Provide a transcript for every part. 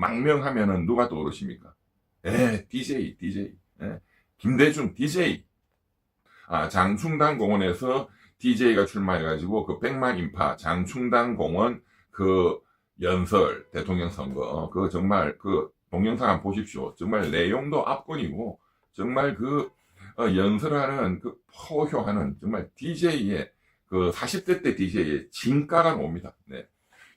망명하면은 누가 떠오르십니까? 에, DJ, DJ. 예, 김대중 DJ. 아, 장충당 공원에서 DJ가 출마해가지고 그 백만 인파 장충당 공원 그 연설 대통령 선거 그 정말 그 동영상 한번 보십시오. 정말 내용도 압권이고 정말 그 어, 연설하는 그 포효하는 정말 DJ의 그 40대 때 DJ의 진가가 옵니다. 네.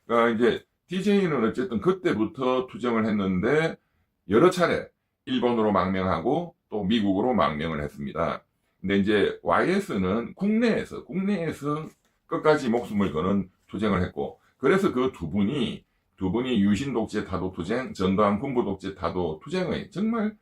그러니까 이제 DJ는 어쨌든 그때부터 투쟁을 했는데 여러 차례 일본으로 망명하고 또 미국으로 망명을 했습니다. 근데 이제 YS는 국내에서 국내에서 끝까지 목숨을 거는 투쟁을 했고 그래서 그 두 분이 두 분이 유신 독재 타도 투쟁, 전두환 군부 독재 타도 투쟁의 정말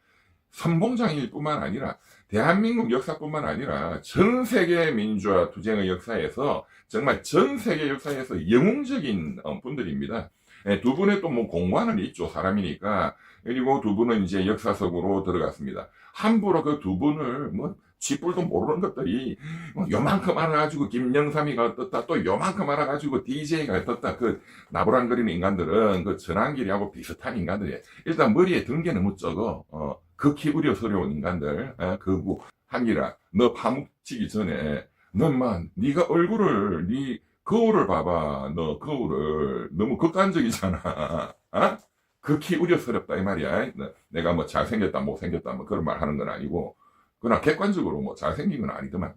선봉장일 뿐만 아니라 대한민국 역사뿐만 아니라 전 세계 민주화 투쟁의 역사에서 정말 전 세계 역사에서 영웅적인 어, 분들입니다. 예, 두 분의 또 뭐 공관은 있죠 사람이니까 그리고 두 분은 이제 역사 속으로 들어갔습니다. 함부로 그 두 분을 뭐 쥐뿔도 모르는 것들이 뭐 요만큼 알아가지고 김영삼이가 어떻다 또 요만큼 알아가지고 DJ가 어떻다 그 나부랑거리는 인간들은 그 전환길이하고 비슷한 인간들이에요. 일단 머리에 든 게 너무 적어 어, 극히 우려스러운 인간들 어, 그거 한기라 너 파묻히기 전에 너만 네가 얼굴을 네 거울을 봐봐 너 거울을 너무 극단적이잖아 어? 극히 우려스럽다 이 말이야 너- 내가 뭐 잘생겼다 못생겼다 뭐 그런 말 하는 건 아니고 그러나 객관적으로 뭐 잘생긴 건 아니더만.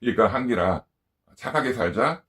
그러니까 한기라 착하게 살자.